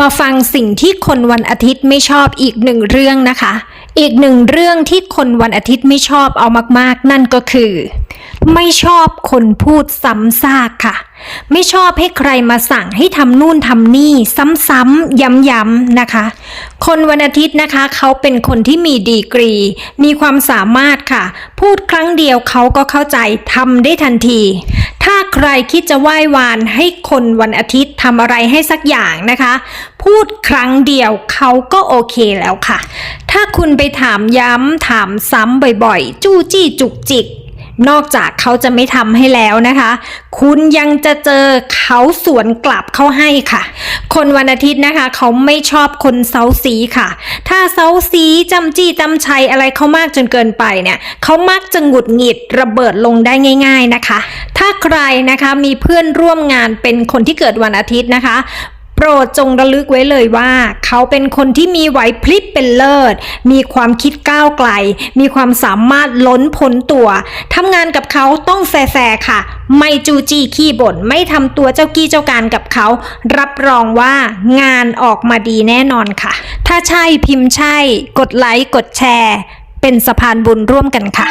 มาฟังสิ่งที่คนวันอาทิตย์ไม่ชอบอีกหนึ่งเรื่องนะคะ อีกหนึ่งเรื่องที่คนวันอาทิตย์ไม่ชอบเอามากๆ นั่นก็คือ ไม่ชอบคนพูดซ้ำซากค่ะ ไม่ชอบให้ใครมาสั่งให้ทำนู่นทำนี่ ซ้ำๆย้ำๆนะคะ คนวันอาทิตย์นะคะ เขาเป็นคนที่มีดีกรี มีความสามารถค่ะ พูดครั้งเดียวเขาก็เข้าใจทำได้ทันที ถ้า ใครคิดจะไหว้วานให้คนวันอาทิตย์ทำอะไรให้สักอย่างนะคะ พูดครั้งเดียวเขาก็โอเคแล้วค่ะ ถ้าคุณไปถามย้ำถามซ้ำบ่อยๆ จู้จี้จุกจิก นอกจากเขาจะไม่ทำให้แล้วนะคะ คุณยังจะเจอเขาสวนกลับเข้าให้ค่ะ คนวันอาทิตย์นะคะ เขาไม่ชอบคนเซาซีค่ะ ถ้าเซาซีจำจี้จำชัยอะไรเขามากจนเกินไปเนี่ยเขามักจะหงุดหงิดระเบิดลงได้ง่าย ๆนะคะ ถ้าใครนะคะมีเพื่อนร่วมงานเป็นคนที่เกิดวันอาทิตย์นะคะ โปรดจงระลึกไว้เลยว่า เขาเป็นคนที่มีไหวพลิบเป็นเลิศ มีความคิดก้าวไกล มีความสามารถล้นพ้นตัวทำงานกับเขาต้องแฟร์ค่ะ ไม่จูจี้ขี้บ่นไม่ทำตัวเจ้ากี้เจ้าการกับเขา รับรองว่างานออกมาดีแน่นอนค่ะ ถ้าใช่พิมพ์ใช่ กดไลค์กดแชร์ เป็นสะพานบุญร่วมกันค่ะ